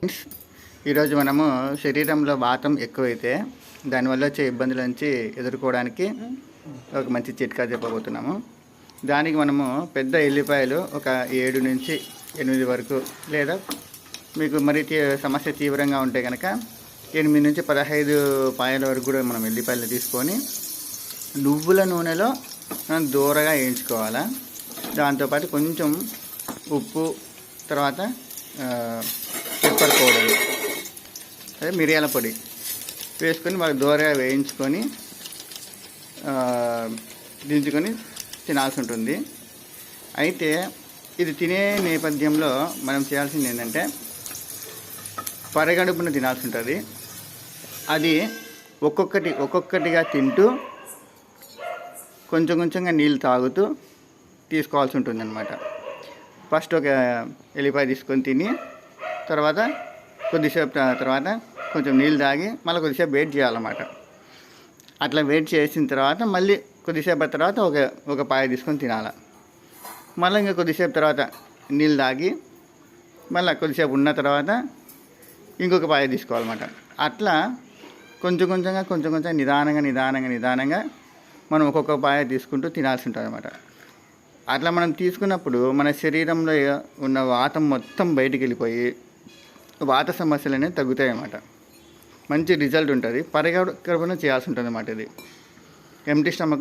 Friends, ఈరోజు మనము శరీరంలో వాతం ఎక్కువైతే దానివల్ల వచ్చే ఇబ్బందుల నుంచి ఎదుర్కోవడానికి ఒక మంచి చిట్కా చెప్పబోతున్నాము. దానికి మనము పెద్ద ఎల్లిపాయలు ఒక ఏడు నుంచి ఎనిమిది వరకు లేదా మీకు మరి సమస్య తీవ్రంగా ఉంటే కనుక ఎనిమిది నుంచి పదహైదు పాయల వరకు కూడా మనం ఎల్లిపాయలు తీసుకొని నువ్వుల నూనెలో మనం దూరగా వేయించుకోవాలా. దాంతోపాటు కొంచెం ఉప్పు తర్వాత పట్టుకోవడం అదే మిరియాల పొడి వేసుకొని బాగా దూరగా వేయించుకొని దించుకొని తినాల్సి ఉంటుంది. అయితే ఇది తినే నేపథ్యంలో మనం చేయాల్సింది ఏంటంటే పరగడుపున తినాల్సి ఉంటుంది. అది ఒక్కొక్కటి ఒక్కొక్కటిగా తింటూ కొంచెం కొంచెంగా నీళ్ళు తాగుతూ తీసుకోవాల్సి ఉంటుంది అనమాట ఫస్ట్ ఒక ఎల్లిపాయ తీసుకొని తిని తర్వాత కొద్దిసేపు తర్వాత కొంచెం నీళ్ళు తాగి మళ్ళీ కొద్దిసేపు వెయిట్ చేయాలన్నమాట. అట్లా వెయిట్ చేసిన తర్వాత మళ్ళీ కొద్దిసేపు తర్వాత ఒక ఒక పాయ తీసుకొని తినాలి. మళ్ళీ ఇంకా కొద్దిసేపు తర్వాత నీళ్ళు తాగి మళ్ళీ కొద్దిసేపు ఉన్న తర్వాత ఇంకొక పాయ తీసుకోవాలన్నమాట. అట్లా కొంచెం కొంచెంగా కొంచెం కొంచెం నిదానంగా నిదానంగా నిదానంగా మనం ఒక్కొక్క పాయ తీసుకుంటూ తినాల్సి ఉంటుంది అనమాట అట్లా మనం తీసుకున్నప్పుడు మన శరీరంలో ఉన్న వాతం మొత్తం బయటికి వెళ్ళిపోయి వాత సమస్యలు అనేవి తగ్గుతాయి అన్నమాట మంచి రిజల్ట్ ఉంటుంది. పరిగణ చేయాల్సి ఉంటుంది అన్నమాట ఇది ఎంటీ స్టమక్లో